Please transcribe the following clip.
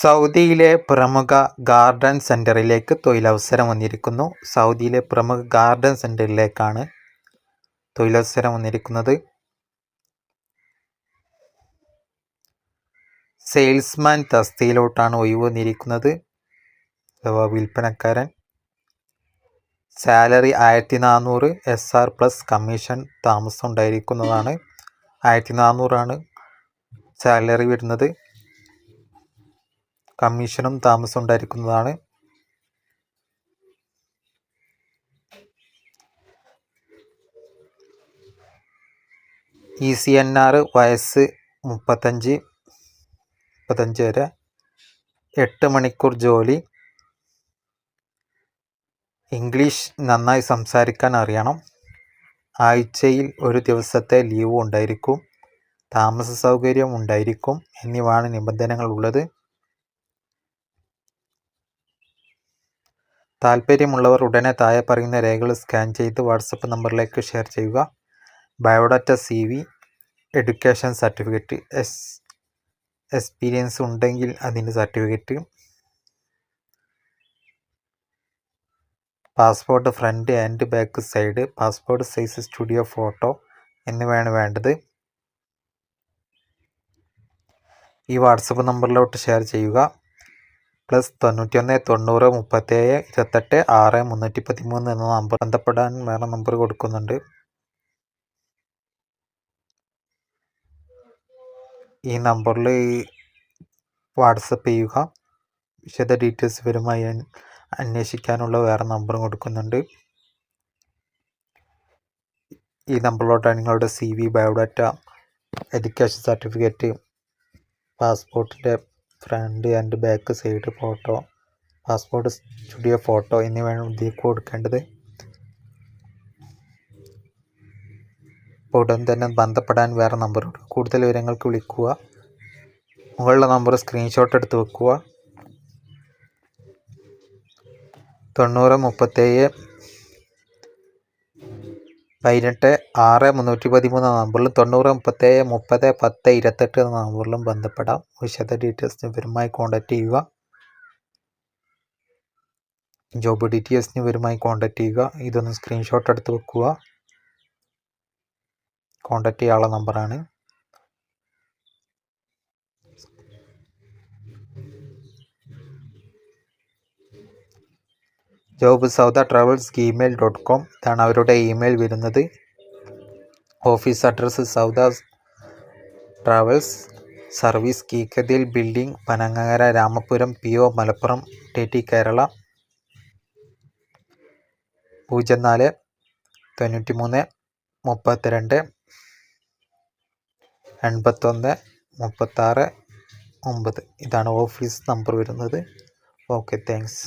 സൗദിയിലെ പ്രമുഖ ഗാർഡൻ സെന്ററിലേക്ക് തൊഴിലവസരം വന്നിരിക്കുന്നു. സൗദിയിലെ പ്രമുഖ ഗാർഡൻ സെന്ററിലേക്കാണ് തൊഴിലവസരം വന്നിരിക്കുന്നത്. സെയിൽസ്മാൻ തസ്തിയിലോട്ടാണ് ഒഴിവ് വന്നിരിക്കുന്നത്. അഥവാ വിൽപ്പനക്കാരൻ. സാലറി ആയിരത്തി നാനൂറ് എസ് ആർ പ്ലസ് കമ്മീഷൻ താമസം ഉണ്ടായിരിക്കുന്നതാണ്. ആയിരത്തി നാനൂറാണ് സാലറി വരുന്നത്. കമ്മീഷനും താമസം ഉണ്ടായിരിക്കുന്നതാണ്. ഇ സി എൻ ആർ വയസ്സ് മുപ്പത്തഞ്ച് മുപ്പത്തഞ്ച് വരെ. എട്ട് മണിക്കൂർ ജോലി. ഇംഗ്ലീഷ് നന്നായി സംസാരിക്കാൻ അറിയണം. ആഴ്ചയിൽ ഒരു ദിവസത്തെ ലീവ് ഉണ്ടായിരിക്കും. താമസ സൗകര്യം ഉണ്ടായിരിക്കും. എന്നിവയാണ് നിബന്ധനകൾ ഉള്ളത്. താൽപ്പര്യമുള്ളവർ ഉടനെ താഴെ പറയുന്ന രേഖകൾ സ്കാൻ ചെയ്ത് വാട്സപ്പ് നമ്പറിലേക്ക് ഷെയർ ചെയ്യുക. Biodata C V education certificates experience ഉണ്ടെങ്കിൽ അതിന്റെ certificate passport front and back side passport size studio photo എന്നിവയാണ് വേണ്ടത്. ഈ വാട്സപ്പ് നമ്പറിലോട്ട് ഷെയർ ചെയ്യുക. പ്ലസ് തൊണ്ണൂറ്റിയൊന്ന് തൊണ്ണൂറ് മുപ്പത്തേഴ് ഇരുപത്തെട്ട് ആറ് മുന്നൂറ്റി പതിമൂന്ന് എന്ന നമ്പർ ബന്ധപ്പെടാൻ വേറെ നമ്പർ കൊടുക്കുന്നുണ്ട്. ഈ നമ്പറിൽ വാട്സപ്പ് ചെയ്യുക. വിശദ ഡീറ്റെയിൽസ് വരുമായി അന്വേഷിക്കാനുള്ള വേറെ നമ്പറും കൊടുക്കുന്നുണ്ട്. ഈ നമ്പറിലോട്ടാണ് നിങ്ങളുടെ C V biodata education certificate പാസ്പോർട്ടിന്റെ front and back side photo passport studio photo എന്നിവയാണ് ഇതിലേക്ക് കൊടുക്കേണ്ടത്. ഉടൻ തന്നെ ബന്ധപ്പെടാൻ വേറെ നമ്പർ കൂടുതൽ വിവരങ്ങൾക്ക് വിളിക്കുക. മുകളിലെ നമ്പർ സ്ക്രീൻഷോട്ട് എടുത്ത് വെക്കുക. തൊണ്ണൂറ് മുപ്പത്തേഴ് പതിനെട്ട് ആറ് മുന്നൂറ്റി പതിമൂന്ന് നമ്പറിലും തൊണ്ണൂറ് മുപ്പത്തേഴ് മുപ്പത് പത്ത് ഇരുപത്തെട്ട് എന്ന നമ്പറിലും ബന്ധപ്പെടാം. വിശദ ഡീറ്റെയിൽസിന് ഇവരുമായി കോൺടാക്റ്റ് ചെയ്യുക. ജോബ് ഡീറ്റെയിൽസിന് ഇവരുമായി കോൺടാക്റ്റ് ചെയ്യുക. ഇതൊന്ന് സ്ക്രീൻഷോട്ട് എടുത്ത് വെക്കുക. കോൺടാക്റ്റ് ചെയ്യാനുള്ള നമ്പറാണ് job Sauda travels Gmail dot com ഇതാണ് അവരുടെ ഇമെയിൽ വരുന്നത്. Office address Sauda travels service Keekkathil building Panangara Ramapuram P O Malappuram T T Kerala പൂജ്യം നാല് തൊണ്ണൂറ്റി മൂന്ന് മുപ്പത്തിരണ്ട് എൺപത്തൊന്ന് മുപ്പത്താറ് ഒമ്പത്. ഇതാണ് ഓഫീസ് നമ്പർ വരുന്നത്. Okay thanks